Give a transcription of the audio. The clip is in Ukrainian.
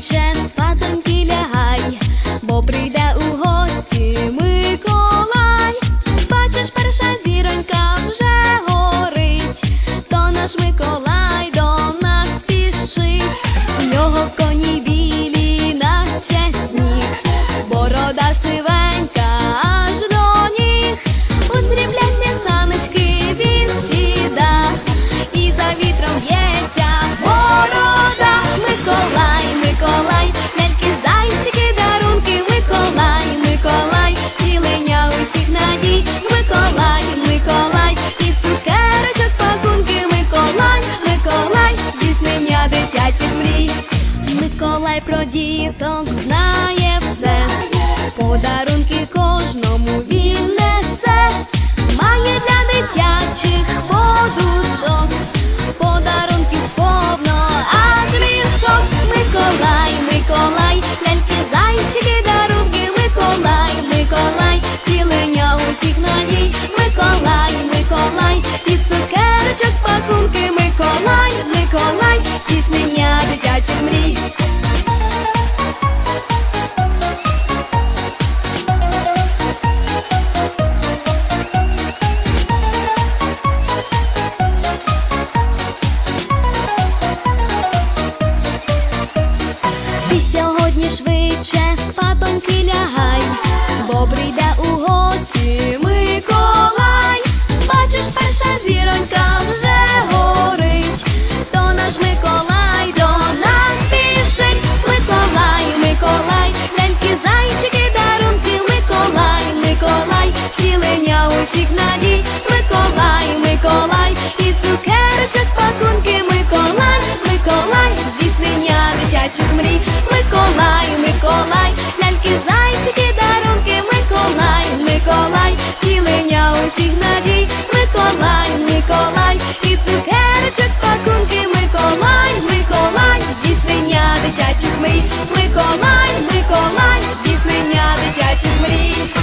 just зайчик мрій. Миколай про діток знає все, подарунки кожному він несе, має для дитячих подушок, подарунків повно, аж мішок. Миколай, Миколай, ляльки. Добрий да у Gerçek mi